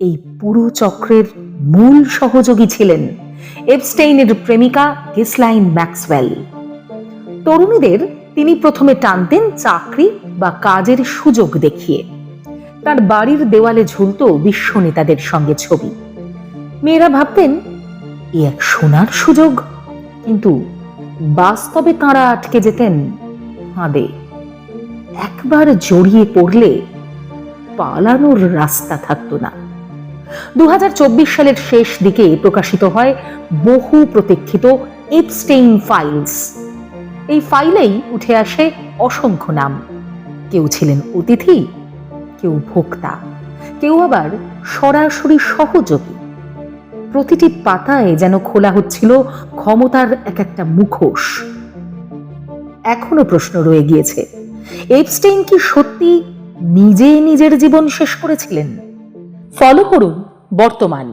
এই পুরো চক্রের মূল সহযোগী ছিলেন এপস্টেইনের প্রেমিকা গিসলাইন ম্যাক্সওয়েল। তরুণীদের তিনি প্রথমে টানতেন চাকরি বা কাজের সুযোগ দেখিয়ে। তার বাড়ির দেওয়ালে ঝুলত বিশ্ব নেতাদের সঙ্গে ছবি। মেয়েরা ভাবতেন, এ এক সোনার সুযোগ। কিন্তু বাস্তবে তাঁরা আটকে যেতেন ফাঁদে। একবার জড়িয়ে পড়লে পালানোর রাস্তা থাকতো না। দু হাজার চব্বিশ সালের শেষ দিকে প্রকাশিত হয় বহু প্রতীক্ষিত এপস্টেইন ফাইলস এই ফাইলেই উঠে আসে অসংখ্য নাম। কেউ ছিলেন অতিথি, কেউ ভোক্তা, কেউ আবার সরাসরি সহযোগী। প্রতিটি পাতায় যেন খোলা হচ্ছিল ক্ষমতার এক একটা মুখোশ। এখনও প্রশ্ন রয়ে গিয়েছে এপস্টেইন কি সত্যি নিজে নিজের জীবন শেষ করেছিলেন? ফলো করুন বর্তমান।